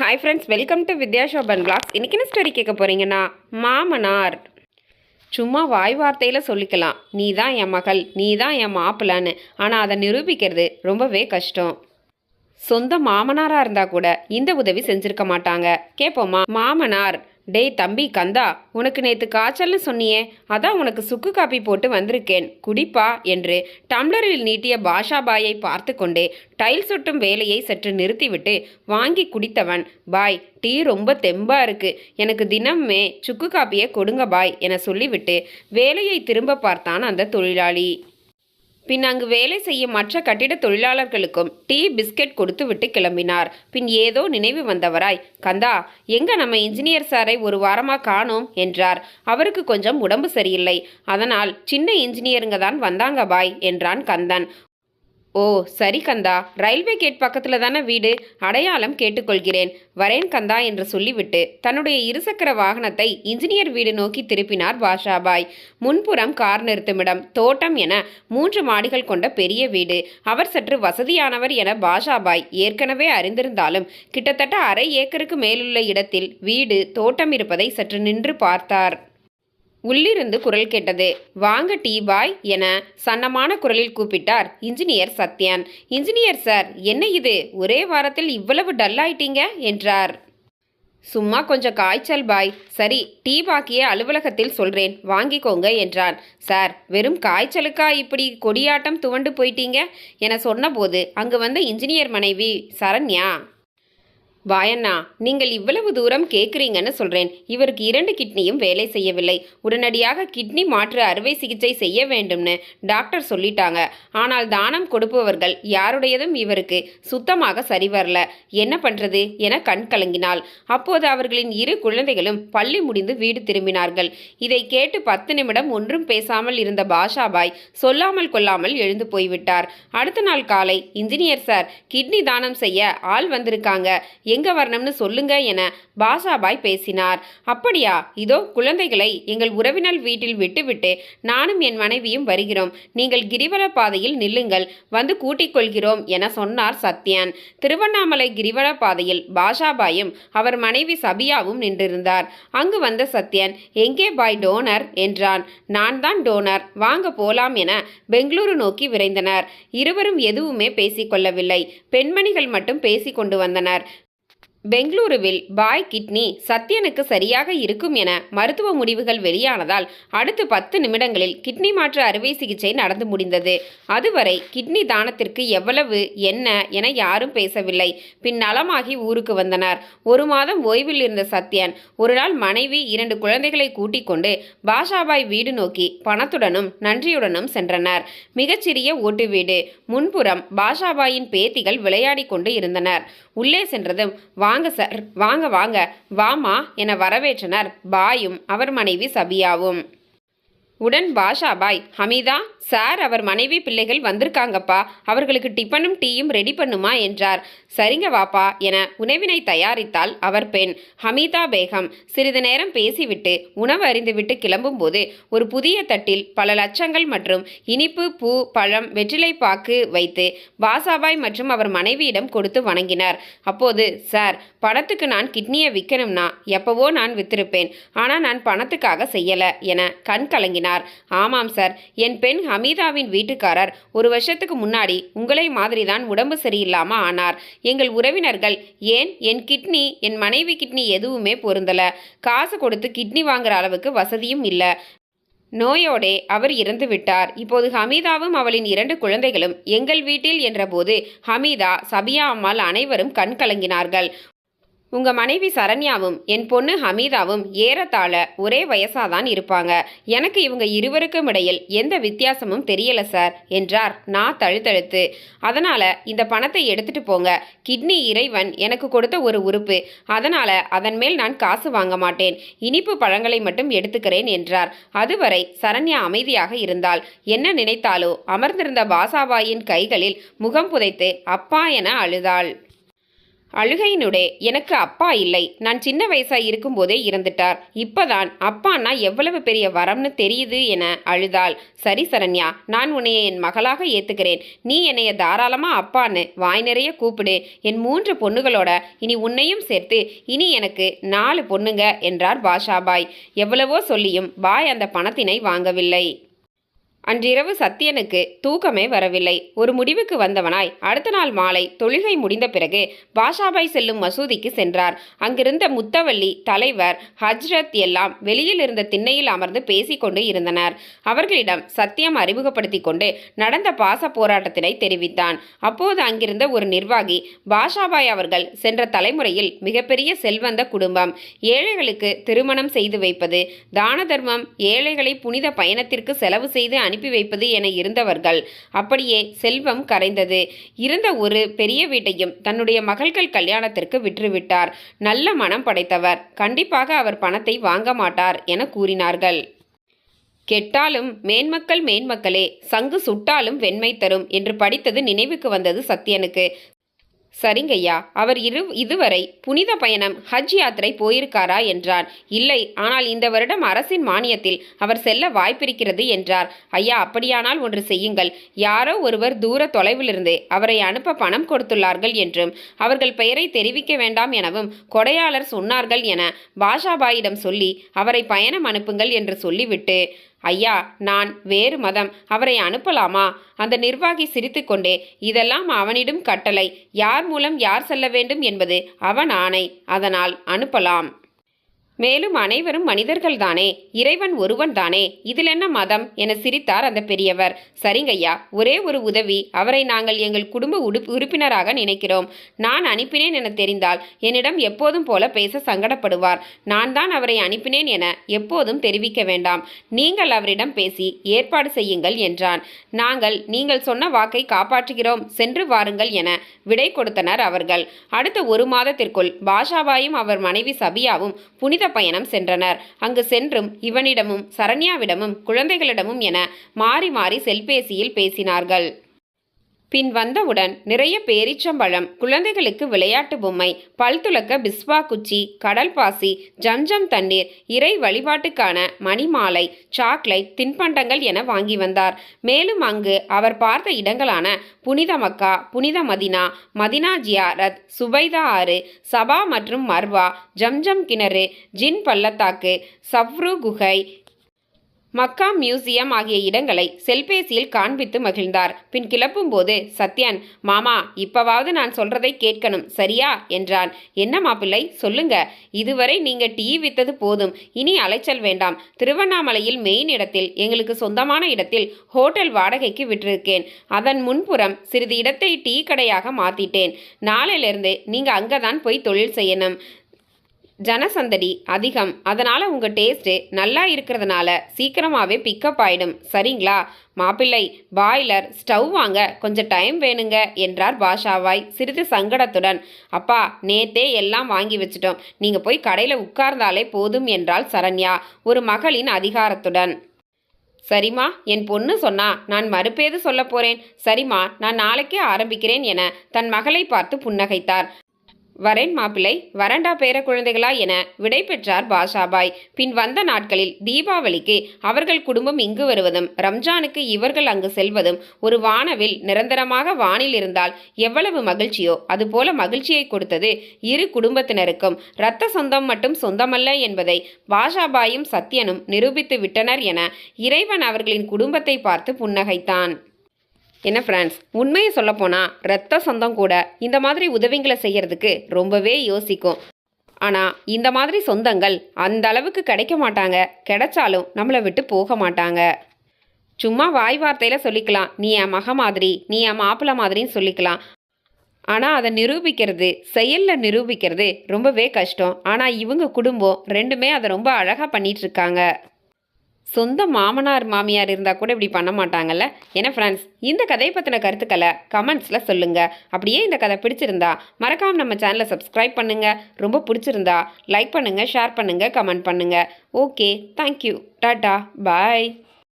Hi friends welcome to Vidya Shoban blogs இன்னைக்கு என்ன story கேட்க போகிறீங்கன்னா மாமனார். சும்மா வாய் வார்த்தையில் சொல்லிக்கலாம். நீ தான் என் மகள் நீ தான் என் மாப்பிள்ளான்னு. ஆனால் அதை நிரூபிக்கிறது ரொம்பவே கஷ்டம். சொந்த மாமனாராக இருந்தால் கூட இந்த உதவி செஞ்சுருக்க மாட்டாங்க. கேட்போமா மாமனார். டேய் தம்பி கந்தா உனக்கு நேற்று காய்ச்சல்னு சொன்னியே அதான் உனக்கு சுக்கு காப்பி போட்டு வந்திருக்கேன். குடிப்பா என்று டம்ளரில் நீட்டிய பாஷாபாயை பார்த்து கொண்டே டைல் சொட்டும் வேலையை சற்று நிறுத்திவிட்டு வாங்கி குடித்தவன் பாய் டீ ரொம்ப தெம்பா இருக்கு. எனக்கு தினமே சுக்கு காப்பியை கொடுங்க பாய் என சொல்லிவிட்டு வேலையை திரும்ப பார்த்தான் அந்த தொழிலாளி. பின் அங்கு வேலை செய்யும் மற்ற கட்டிட தொழிலாளர்களுக்கும் டீ பிஸ்கெட் கொடுத்து விட்டு கிளம்பினார். பின் ஏதோ நினைவு வந்தவராய் கந்தா எங்க நம்ம இன்ஜினியர் சாரை ஒரு வாரமா காணோம்? என்றார். அவருக்கு கொஞ்சம் உடம்பு சரியில்லை. அதனால் சின்ன இன்ஜினியருங்க தான் வந்தாங்க பாய் என்றான் கந்தன். ஓ சரி கந்தா. ரயில்வே கேட் பக்கத்தில் தானே வீடு? அடையாளம் கேட்டுக்கொள்கிறேன். வரேன் கந்தா என்று சொல்லிவிட்டு தன்னுடைய இருசக்கர வாகனத்தை இன்ஜினியர் வீடு நோக்கி திருப்பினார் பாஷாபாய். முன்புறம் கார் நிறுத்துமிடம். தோட்டம் என மூன்று மாடிகள் கொண்ட பெரிய வீடு. அவர் சற்று வசதியானவர் என பாஷாபாய் ஏற்கனவே அறிந்திருந்தாலும் கிட்டத்தட்ட அரை ஏக்கருக்கு மேலுள்ள இடத்தில் வீடு தோட்டம் இருப்பதை சற்று நின்று பார்த்தார். உள்ளிருந்து குரல் கேட்டது. வாங்க டீ பாய் என சன்னமான குரலில் கூப்பிட்டார் இன்ஜினியர் சத்யான். இன்ஜினியர் சார் என்ன இது? ஒரே வாரத்தில் இவ்வளவு டல்லாயிட்டீங்க என்றார். சும்மா கொஞ்சம் காய்ச்சல் பாய். சரி டீ பாக்கிய அலுவலகத்தில் சொல்றேன். வாங்கிக்கோங்க என்றான் சார் வெறும் காய்ச்சலுக்கா இப்படி கொடியாட்டம் துவண்டு போயிட்டீங்க? என சொன்னபோது அங்கு வந்த இன்ஜினியர் மனைவி சரண்யா. வாயண்ணா நீங்கள் இவ்வளவு தூரம் கேட்குறீங்கன்னு சொல்கிறேன் இவருக்கு இரண்டு கிட்னியும் வேலை செய்யவில்லை. உடனடியாக கிட்னி மாற்று அறுவை சிகிச்சை செய்ய வேண்டும்னு டாக்டர் சொல்லிட்டாங்க. ஆனால் தானம் கொடுப்பவர்கள் யாருடையதும் இவருக்கு சுத்தமாக சரி வரல. என்ன பண்ணுறது என கண் கலங்கினாள். அப்போது அவர்களின் இரு குழந்தைகளும் பள்ளி முடிந்து வீடு திரும்பினார்கள். இதை கேட்டு பத்து நிமிடம் ஒன்றும் பேசாமல் இருந்த பாஷாபாய் சொல்லாமல் கொள்ளாமல் எழுந்து போய்விட்டார். அடுத்த நாள் காலை இன்ஜினியர் சார் கிட்னி தானம் செய்ய ஆள் வந்திருக்காங்க. எங்க வரணும்னு சொல்லுங்க என பாஷாபாய் பேசினார். அப்படியா? இதோ குழந்தைகளை எங்கள் உறவினர் வீட்டில் விட்டுவிட்டு நானும் என் மனைவியும் வருகிறோம். நீங்கள் கிரிவல பாதையில் நில்லுங்கள். வந்து கூட்டிக் கொள்கிறோம் என சொன்னார் சத்யன். திருவண்ணாமலை கிரிவல பாதையில் பாஷாபாயும் அவர் மனைவி சபியாவும் நின்றிருந்தார். அங்கு வந்த சத்யன் எங்கே பாய் டோனர்? என்றான். நான் தான் டோனர். வாங்க போலாம் என பெங்களூரு நோக்கி விரைந்தனர். இருவரும் எதுவுமே பேசிக்கொள்ளவில்லை பெண்மணிகள் மட்டும் பேசி கொண்டு வந்தனர். பெங்களூருவில் பாய் கிட்னி சத்யனுக்கு சரியாக இருக்கும் என மருத்துவ முடிவுகள் வெளியானதால் அடுத்து பத்து நிமிடங்களில் கிட்னி மாற்று அறுவை சிகிச்சை நடந்து முடிந்தது. அதுவரை கிட்னி தானத்திற்கு எவ்வளவு என்ன என யாரும் பேசவில்லை. பின் நலமாகி ஊருக்கு வந்தனர். ஒரு மாதம் ஓய்வில் இருந்த சத்யன் ஒரு நாள் மனைவி இரண்டு குழந்தைகளை கூட்டிக் கொண்டு பாஷாபாய் வீடு நோக்கி பணத்துடனும் நன்றியுடனும் சென்றனர். மிகச்சிறிய ஓட்டு வீடு. முன்புறம் பாஷாபாயின் பேத்திகள் விளையாடி கொண்டு இருந்தனர். உள்ளே சென்றதும் வாங்க சார் வாங்க வாங்க. வாமா என வரவேற்றனர். பாயும் அவர் மனைவி சபியாவும். உடன் பாஷாபாய் ஹமீதா சார் அவர் மனைவி பிள்ளைகள் வந்திருக்காங்கப்பா. அவர்களுக்கு டிஃபனும் டீயும் ரெடி பண்ணுமா என்றார். சரிங்க வாப்பா என உணவினை தயாரித்தால் அவர் பெண். ஹமீதா பேகம். சிறிது நேரம் பேசிவிட்டு உணவு அறிந்துவிட்டு கிளம்பும்போது ஒரு புதிய தட்டில் பல லட்சங்கள் மற்றும் இனிப்பு பூ பழம் வெற்றிலை பாக்கு வைத்து பாசாபாய் மற்றும் அவர் மனைவியிடம் கொடுத்து வணங்கினார். அப்போது சார் பணத்துக்கு நான் கிட்னியை விற்கணும்னா எப்பவோ நான் வித்திருப்பேன். ஆனால் நான் பணத்துக்காக செய்யலை என கண் கலங்கினார். ஆமாம் சார். என் பெண் ஹமீதாவின் வீட்டுக்காரர். ஒரு வருஷத்துக்கு முன்னாடி உங்களை மாதிரி தான் உடம்பு சரியில்லாம ஆனார். எங்கள் உறவினர்கள் ஏன் என் கிட்னி என் மனைவி கிட்னி எதுவுமே பொருந்தல. காசு கொடுத்து கிட்னி வாங்குற அளவுக்கு வசதியும் இல்லை. நோயோடே அவர் இறந்து விட்டார். இப்போது ஹமீதாவும் அவளின் இரண்டு குழந்தைகளும் எங்கள் வீட்டில் என்றபோது ஹமீதா சபியா அம்மாள் அனைவரும் கண் கலங்கினார்கள். உங்கள் மனைவி சரண்யாவும் என் பொண்ணு ஹமீதாவும் ஏறத்தாழ ஒரே வயசாக தான் இருப்பாங்க. எனக்கு இவங்க இருவருக்கும் இடையில் எந்த வித்தியாசமும் தெரியல சார் என்றார் நான் தழுத்தழுத்து அதனால் இந்த பணத்தை எடுத்துட்டு போங்க. கிட்னி இறைவன் எனக்கு கொடுத்த ஒரு உறுப்பு. அதனால் அதன் மேல் நான் காசு வாங்க மாட்டேன். இனிப்பு பழங்களை மட்டும் எடுத்துக்கிறேன் என்றார். அதுவரை சரண்யா அமைதியாக இருந்தால் என்ன நினைத்தாலோ அமர்ந்திருந்த பாசாபாயின் கைகளில் முகம் புதைத்து அப்பா என அழுதாள். அழுகையினுடைய எனக்கு அப்பா இல்லை. நான் சின்ன வயசா இருக்கும்போதே இறந்துட்டார். இப்பதான் அப்பான்னா எவ்வளவு பெரிய வரம்னு தெரியுது என அழுதாள். சரி சரண்யா நான் உன்னைய என் மகளாக ஏத்துக்கிறேன். நீ என்னைய தாராளமா அப்பான்னு வாய் நிறைய கூப்பிடு. என் மூன்று பொண்ணுகளோட இனி உன்னையும் சேர்த்து இனி எனக்கு நாலு பொண்ணுங்க என்றார் பாஷாபாய். எவ்வளவோ சொல்லியும் பாய் அந்த பணத்தினை வாங்கவில்லை. அன்றிரவு சத்தியனுக்கு தூக்கமே வரவில்லை. ஒரு முடிவுக்கு வந்தவனாய் அடுத்த நாள் மாலை தொழுகை முடிந்த பிறகு பாஷாபாய் செல்லும் மசூதிக்கு சென்றார். அங்கிருந்த முத்தவள்ளி தலைவர் ஹஜ்ரத் எல்லாம் வெளியில் இருந்த திண்ணையில் அமர்ந்து பேசிக்கொண்டு இருந்தனர். அவர்களிடம் சத்தியம் அறிமுகப்படுத்தி கொண்டு நடந்த பாச போராட்டத்தினை தெரிவித்தான். அப்போது அங்கிருந்த ஒரு நிர்வாகி பாஷாபாய் அவர்கள் சென்ற தலைமுறையில் மிகப்பெரிய செல்வந்த குடும்பம். ஏழைகளுக்கு திருமணம் செய்து வைப்பது தான தர்மம் ஏழைகளை புனித பயணத்திற்கு செலவு செய்து அனுப்பி வைப்பது என இருந்தவர்கள். அப்படியே செல்வம் கரைந்தது. இருந்த ஒரு பெரிய வீட்டையும் தன்னுடைய மகள்கள் கல்யாணத்திற்கு விற்றுவிட்டார். நல்ல மனம் படைத்தவர். கண்டிப்பாக அவர் பணத்தை வாங்க மாட்டார் என கூறினார்கள். கெட்டாலும் மேன்மக்கள் மேன்மக்களே சங்கு சுட்டாலும் வெண்மை தரும் என்று படித்தது நினைவுக்கு வந்தது சத்யனுக்கு. சரிங்கய்யா அவர் இரு இதுவரை புனித பயணம் ஹஜ் யாத்திரை போயிருக்காரா என்றான். இல்லை ஆனால் இந்த வருடம் அரசின் மானியத்தில் அவர் செல்ல வாய்ப்பிருக்கிறது என்றார். ஐயா அப்படியானால் ஒன்று செய்யுங்கள். யாரோ ஒருவர் தூர தொலைவிலிருந்து அவரை அனுப்ப பணம் கொடுத்துள்ளார்கள் என்றும் அவர்கள் பெயரை தெரிவிக்க வேண்டாம் எனவும் கொடையாளர் சொன்னார்கள் என பாஷாபாயிடம் சொல்லி அவரை பயணம் அனுப்புங்கள் என்று சொல்லிவிட்டு ஐயா நான் வேறு மதம். அவரை அனுப்பலாமா? அந்த நிர்வாகி சிரித்துக்கொண்டே இதெல்லாம் அவனிடம் கட்டளை. யார் மூலம் யார் செல்ல வேண்டும் என்பது அவன் ஆணை. அதனால் அனுப்பலாம். மேலும் அனைவரும் மனிதர்கள்தானே இறைவன் ஒருவன் தானே இதில் என்ன மதம்? என சிரித்தார் அந்த பெரியவர். சரிங்கய்யா ஒரே ஒரு உதவி அவரை நாங்கள் எங்கள் குடும்ப உறுப்பினராக நினைக்கிறோம். நான் அனுப்பினேன் என தெரிந்தால் என்னிடம் எப்போதும் போல பேச சங்கடப்படுவார். நான் தான் அவரை அனுப்பினேன் என எப்போதும் தெரிவிக்க வேண்டாம். நீங்கள் அவரிடம் பேசி ஏற்பாடு செய்யுங்கள் என்றான். நாங்கள் நீங்கள் சொன்ன வாக்கை காப்பாற்றுகிறோம் சென்று வாருங்கள் என விடை கொடுத்தனர் அவர்கள். அடுத்த ஒரு மாதத்திற்குள் பாஷாபாயும் அவர் மனைவி சபியாவும் புனித பயணம் சென்றனர். அங்கு சென்றும் இவனிடமும் சரண்யாவிடமும் குழந்தைகளிடமும் என மாறி மாறி செல்பேசியில் பேசினார்கள். பின் வந்தவுடன் நிறைய பேரிச்சம்பழம் குழந்தைகளுக்கு விளையாட்டு பொம்மை பல்துலக்க பிஸ்வா குச்சி கடல் பாசி ஜம்ஜம் தண்ணீர் இறை வழிபாட்டுக்கான மணிமாலை சாக்லேட் தின்பண்டங்கள் என வாங்கி வந்தார். மேலும் அங்கு அவர் பார்த்த இடங்களான புனித மக்கா புனித மதினா மதினா ஜியாரத் சுபைதா ஆறு சபா மற்றும் மர்வா ஜம்ஜம் கிணறு ஜின் பள்ளத்தாக்கு சவ்ரு குகை மக்கா மியூசியம் ஆகிய இடங்களை செல்பேசியில் காண்பித்து மகிழ்ந்தார். பின் கிளப்பும்போது சத்யன் மாமா இப்பவாவது நான் சொல்றதை கேட்கணும் சரியா? என்றான். என்ன மாப்பிள்ளை? சொல்லுங்க. இதுவரை நீங்க டீ வித்தது போதும். இனி அலைச்சல் வேண்டாம். திருவண்ணாமலையில் மெயின் இடத்தில் எங்களுக்கு சொந்தமான இடத்தில் ஹோட்டல் வாடகைக்கு விட்டிருக்கேன். அதன் முன்புறம் சிறிது இடத்தை டீ கடையாக மாத்திட்டேன். நாளையிலிருந்து நீங்க அங்கதான் போய் தொழில் செய்யணும். ஜனசந்தடி அதிகம். அதனால் உங்கள் டேஸ்ட்டு நல்லா இருக்கிறதுனால சீக்கிரமாகவே பிக்கப் ஆயிடும். சரிங்களா? மாப்பிள்ளை பாய்லர் ஸ்டவ் வாங்க. கொஞ்சம் டைம் வேணுங்க என்றார் பாஷாவாய் சிறிது சங்கடத்துடன். அப்பா நேத்தே எல்லாம் வாங்கி வச்சிட்டோம். நீங்கள் போய் கடையில் உட்கார்ந்தாலே போதும் என்றாள் சரண்யா ஒரு மகளின் அதிகாரத்துடன். சரிம்மா என் பொண்ணு சொன்னா நான் மறுப்பேது சொல்ல போறேன். சரிம்மா நான் நாளைக்கே ஆரம்பிக்கிறேன் என தன் மகளை பார்த்து புன்னகைத்தார். வரேன் மாப்பிள்ளை வரண்டா பேர குழந்தைகளா என விடை பெற்றார் பாஷாபாய். பின் வந்த நாட்களில் தீபாவளிக்கு அவர்கள் குடும்பம் இங்கு வருவதும் ரம்ஜானுக்கு இவர்கள் அங்கு செல்வதும் ஒரு வானவில் நிரந்தரமாக வானில் இருந்தால் எவ்வளவு மகிழ்ச்சியோ அதுபோல மகிழ்ச்சியை கொடுத்தது இரு குடும்பத்தினருக்கும். இரத்த சொந்தம் மட்டும் சொந்தமல்ல என்பதை பாஷாபாயும் சத்யனும் நிரூபித்து விட்டனர் என இறைவன் அவர்களின் குடும்பத்தை பார்த்து புன்னகைத்தான். என்ன ஃப்ரெண்ட்ஸ் உண்மையை சொல்லப்போனால் ரத்த சொந்தம் கூட இந்த மாதிரி உதவிங்களை செய்யறதுக்கு ரொம்பவே யோசிக்கும். ஆனால் இந்த மாதிரி சொந்தங்கள் அந்த அளவுக்கு கிடைக்க மாட்டாங்க. கிடைச்சாலும் நம்மளை விட்டு போக மாட்டாங்க. சும்மா வாய் வார்த்தையில் சொல்லிக்கலாம். நீ என் மக மாதிரி நீ என் மாப்பிள்ளை மாதிரின்னு சொல்லிக்கலாம். ஆனால் அதை நிரூபிக்கிறது செயலில் நிரூபிக்கிறது ரொம்பவே கஷ்டம். ஆனால் இவங்க குடும்பம் ரெண்டுமே அதை ரொம்ப அழகாக பண்ணிகிட்ருக்காங்க சொந்த மாமனார் மாமியார் இருந்தால் கூட இப்படி பண்ண மாட்டாங்கல்ல? ஏன்னா ஃப்ரெண்ட்ஸ் இந்த கதையை பற்றின கருத்துக்களை கமெண்ட்ஸில் சொல்லுங்கள் அப்படியே இந்த கதை பிடிச்சிருந்தா மறக்காம நம்ம சேனலை சப்ஸ்கிரைப் பண்ணுங்கள் ரொம்ப பிடிச்சிருந்தா லைக் பண்ணுங்கள் ஷேர் பண்ணுங்கள் கமெண்ட் பண்ணுங்கள் ஓகே தேங்க்யூ டாட்டா பாய்